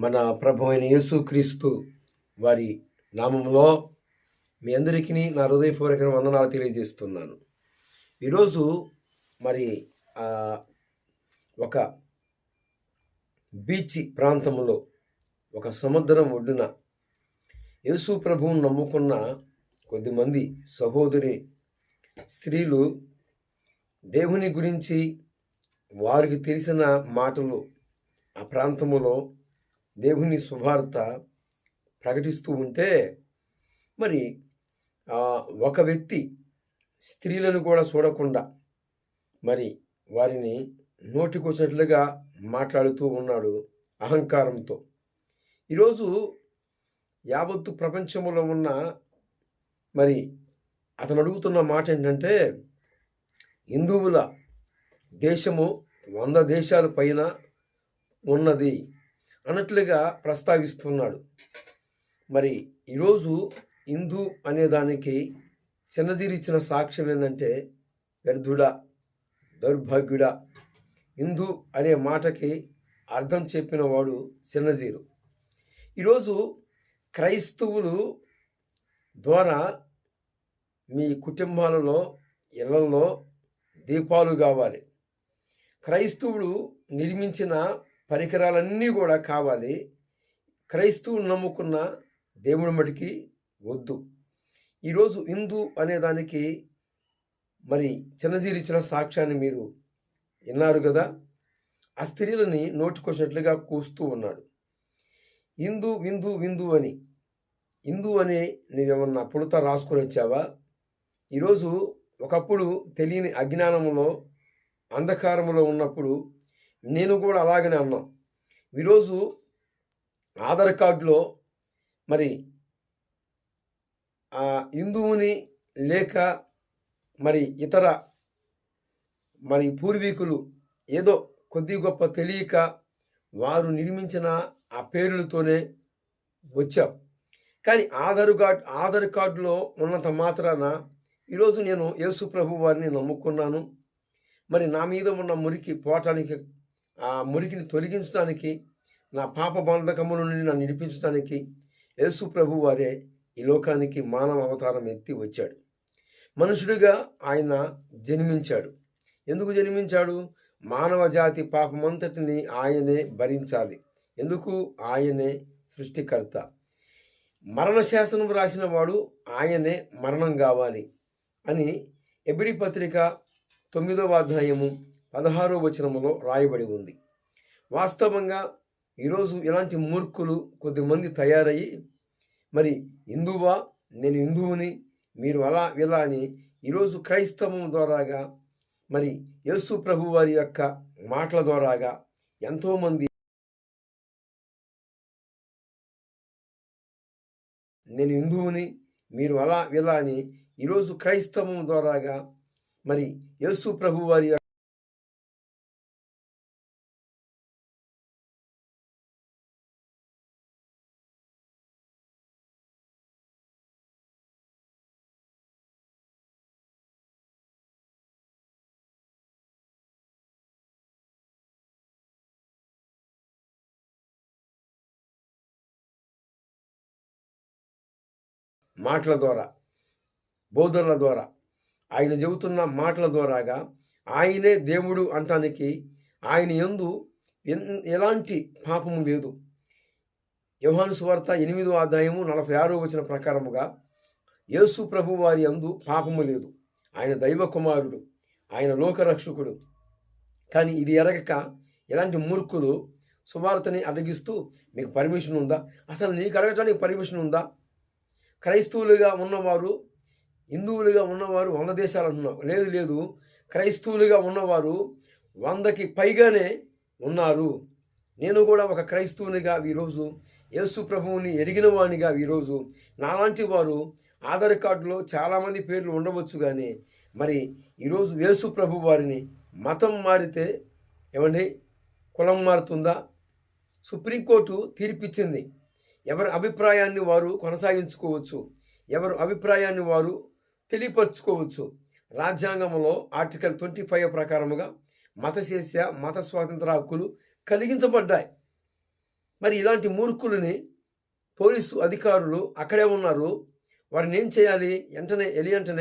మన ప్రభు అయిన యేసుక్రీస్తు వారి నామంలో మీ అందరికీ నా హృదయపూర్వక వందనాలు తెలియజేస్తున్నాను. ఈరోజు మరి ఒక బీచ్ ప్రాంతంలో ఒక సముద్రం ఒడ్డున యేసు ప్రభువును నమ్ముకున్న కొద్దిమంది సహోదరి స్త్రీలు దేవుని గురించి వారికి తెలిసిన మాటలు ఆ ప్రాంతంలో దేవుని శుభార్త ప్రకటిస్తూ ఉంటే మరి ఒక వ్యక్తి స్త్రీలను కూడా చూడకుండా మరి వారిని నోటికొచ్చినట్లుగా మాట్లాడుతూ ఉన్నాడు అహంకారంతో. ఈరోజు యావత్తు ప్రపంచంలో ఉన్న మరి అతను అడుగుతున్న మాట ఏంటంటే హిందువుల దేశము వంద దేశాల పైన ఉన్నది. అన్నట్లుగా ప్రస్తావిస్తున్నాడు. మరి ఈరోజు హిందూ అనే దానికి చిన్నజీరు ఇచ్చిన సాక్ష్యం ఏంటంటే వ్యర్థుడా దౌర్భాగ్యుడా. హిందూ అనే మాటకి అర్థం చెప్పిన వాడు చిన్నజీరు. ఈరోజు క్రైస్తవులు ద్వారా మీ కుటుంబాలలో ఇళ్ళలో దీపాలు కావాలి. క్రైస్తవుడు నిర్మించిన పరికరాలన్నీ కూడా కావాలి. క్రైస్తవులు నమ్ముకున్న దేవుడి మటుకి వద్దు. ఈరోజు హిందూ అనే దానికి మరి చిన్నజీరి ఇచ్చిన సాక్ష్యాన్ని మీరు విన్నారు కదా? ఆ స్త్రీలని నోటికొచ్చినట్లుగా కూస్తూ ఉన్నాడు. హిందూ విందు విందు అని. హిందూ అని నువ్వేమన్నా పుడత రాసుకొని వచ్చావా? ఈరోజు ఒకప్పుడు తెలియని అజ్ఞానంలో అంధకారంలో ఉన్నప్పుడు నేను కూడా అలాగనే అన్నాం. ఈరోజు ఆధార్ కార్డులో మరి ఆ హిందువుని లేక మరి ఇతర మరి పూర్వీకులు ఏదో కొద్ది గొప్ప తెలియక వారు నిర్మించిన ఆ పేర్లతోనే వచ్చాం. కానీ ఆధార్ కార్డ్ ఆధార్ కార్డులో ఉన్నంత మాత్రాన ఈరోజు నేను యేసు ప్రభు వారిని నమ్ముకున్నాను. మరి నా మీద ఉన్న మురికి పోవటానికి ఆ మురికిని తొలగించడానికి నా పాప బంధకము నుండి నన్ను నిడిపించడానికి యేసు ప్రభు వారే ఈ లోకానికి మానవ అవతారం ఎత్తి వచ్చాడు. మనుషుడిగా ఆయన జన్మించాడు. ఎందుకు జన్మించాడు? మానవ జాతి పాపమంతటిని ఆయనే భరించాలి. ఎందుకు? ఆయనే సృష్టికర్త. మరణశాసనం రాసిన వాడు ఆయనే మరణం కావాలి అని ఎబిడి పత్రిక తొమ్మిదవ అధ్యాయము పదహారో వచనములో రాయబడి ఉంది. వాస్తవంగా ఈరోజు ఇలాంటి మూర్ఖులు కొద్దిమంది తయారయ్యి మరి హిందువా? నేను హిందువుని మీరు అలా ఇలా అని ఈరోజు క్రైస్తవం ద్వారాగా మరి యేసు ప్రభు వారి యొక్క మాటల ద్వారాగా ఎంతోమంది నేను హిందువుని మీరు అలా ఇలా అని ఈరోజు క్రైస్తవం ద్వారాగా మరి యేసు ప్రభు వారి మాటల ద్వారా బోధనల ద్వారా. ఆయన చెబుతున్న మాటల ద్వారాగా ఆయనే దేవుడు అంటానికి ఆయన ఎందు ఎన్- ఎలాంటి పాపము లేదు. యోహాను సువార్త ఎనిమిదో ఆదాయము నలభై ఆరో వచ్చిన ప్రకారముగా యేసు ప్రభు వారి అందు పాపము లేదు. ఆయన దైవ కుమారుడు ఆయన లోకరక్షకుడు. కానీ ఇది ఎరగక ఎలాంటి మూర్ఖులు సువార్తని అడిగిస్తూ మీకు పర్మిషన్ ఉందా? అసలు నీకు అడగటానికి పర్మిషన్ ఉందా? క్రైస్తవులుగా ఉన్నవారు హిందువులుగా ఉన్నవారు వంద దేశాలు అంటున్నావు లేదు లేదు. క్రైస్తవులుగా ఉన్నవారు వందకి పైగానే ఉన్నారు. నేను కూడా ఒక క్రైస్తవునిగా ఈరోజు యేసు ప్రభువుని ఎరిగిన వానిగా ఈరోజు నాలాంటి వారు ఆధార్ కార్డులో చాలామంది పేర్లు ఉండవచ్చు కానీ మరి ఈరోజు యేసు ప్రభు వారిని మతం మారితే ఏమండి? కులం మారుతుందా? సుప్రీంకోర్టు తీర్పిచ్చింది. ఎవరి అభిప్రాయాన్ని వారు కొనసాగించుకోవచ్చు ఎవరి అభిప్రాయాన్ని వారు తెలియపరచుకోవచ్చు. రాజ్యాంగంలో ఆర్టికల్ ట్వంటీ ఫైవ్ ప్రకారముగా మతశేష మత స్వాతంత్ర హక్కులు కలిగించబడ్డాయి. మరి ఇలాంటి మూర్ఖులని పోలీసు అధికారులు అక్కడే ఉన్నారు. వారిని ఏం చేయాలి? వెంటనే ఎలి వెంటనే